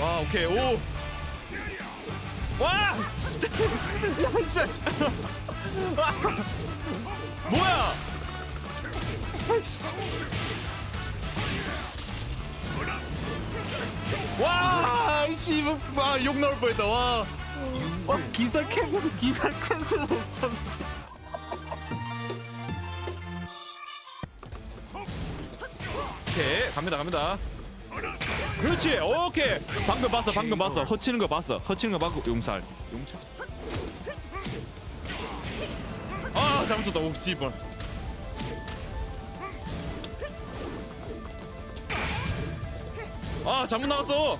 와 오케이 오. 와. 야 진짜. 와. 뭐야? 아이씨. 와, 이씨, 와, 욕 나올 뻔했다. 와, 와 기사 캔, 기사 캔슬 했어. 씨. 오케이, 갑니다, 갑니다. 그렇지, 오케이. 방금 봤어, 방금 봤어. 허치는 거 봤어. 허치는 거 봤고, 용살, 용찰. 아, 잘못 쳤다. 오, 씨발. 아 잘못 나갔어 어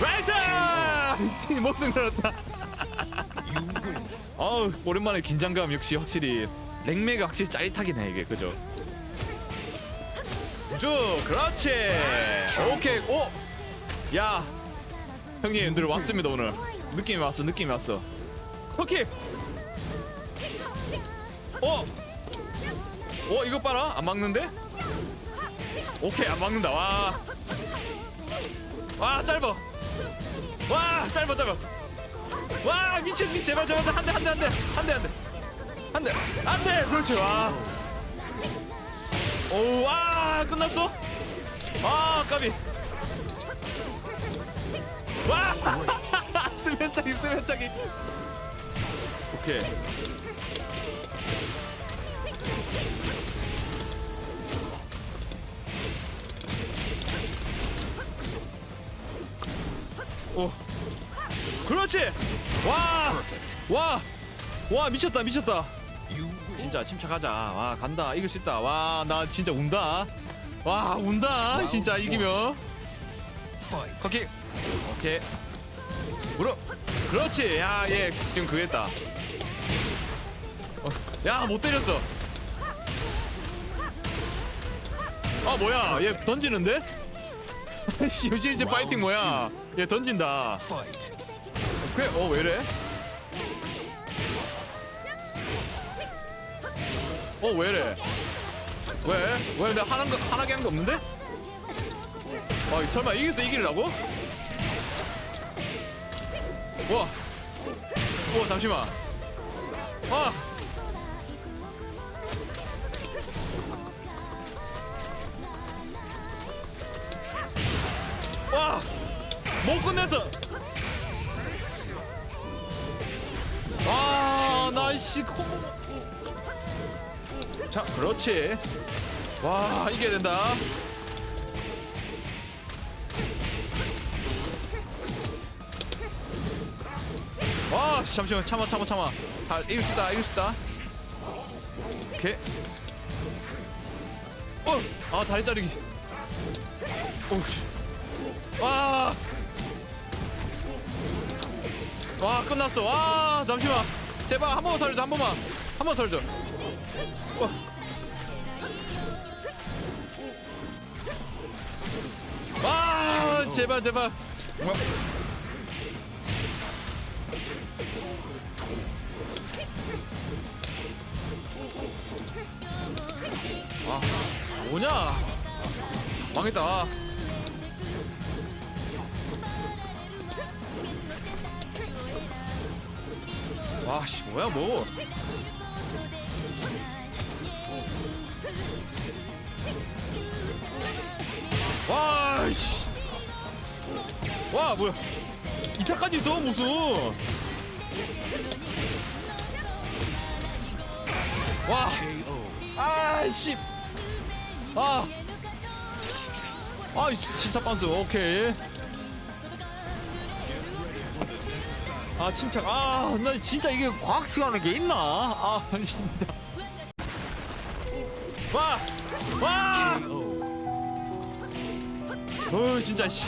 라이트 진 목숨 걸었다 아우 오랜만에 긴장감 역시 확실히 랭매가 확실히 짜릿하긴 해 이게 그죠 쭉 그렇지. 오케이. 오야 형님들 왔습니다 오늘. 느낌이 왔어 느낌이 왔어. 오케이. 어. 어 이거 봐라 안 막는데? 오케이 안 막는다. 와. 와 짧아. 와 짧아 짧아. 와 미친 미친. 제발 제발 한대 한 대 한 대 한 대. 한 대 한 대. 안돼. 그렇지. 와. 오와 끝났어? 아 까비. 와 스면차기 스면차기. 오케이. 오. 그렇지. 와. 와. 와 미쳤다 미쳤다. 진짜 침착하자. 와 간다. 이길 수 있다. 와 나 진짜 운다. 와 운다. 진짜 이기면. 오케이. 오케이. 무릎. 그렇지. 야얘 지금 그거 했다. 어, 야못 때렸어. 아 뭐야 얘 던지는데? 씨 요즘 이제 파이팅 뭐야 얘 던진다 그래 어 왜래 어 왜래? 왜 왜? 내가 하나 하나게 한게 없는데? 아 설마 이겼어? 이기려고? 와 와 잠시만. 아! 와! 못 끝냈어! 아, 나이씨, 콤보. 자, 그렇지. 와, 이겨야 된다. 와, 씨, 잠시만, 참아, 참아, 참아. 다 이길 수 있다, 이길 수 있다. 오케이. 어! 아, 다리 자르기. 오우씨. 와. 와 끝났어. 와 잠시만. 제발 한 번만 살려줘 한 번만. 한 번만 살려줘. 와. 와 제발 제발. 와. 아 뭐냐? 망했다. 와씨 뭐야 뭐 와씨. 와 뭐야. 이타까지 있어 무슨. 와. 아씨. 아. 아, 시사 반스. 오케이. 아 침착. 아나 진짜 이게 과학 시간에 게 있나? 아 진짜. 와와 어 진짜 씨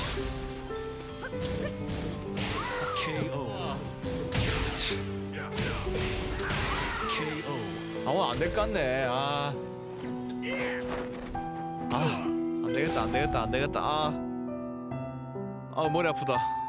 아무 안될 것 같네 아. 아, 안 되겠다, 안 되겠다, 안 되겠다. 아, 아 머리 아프다.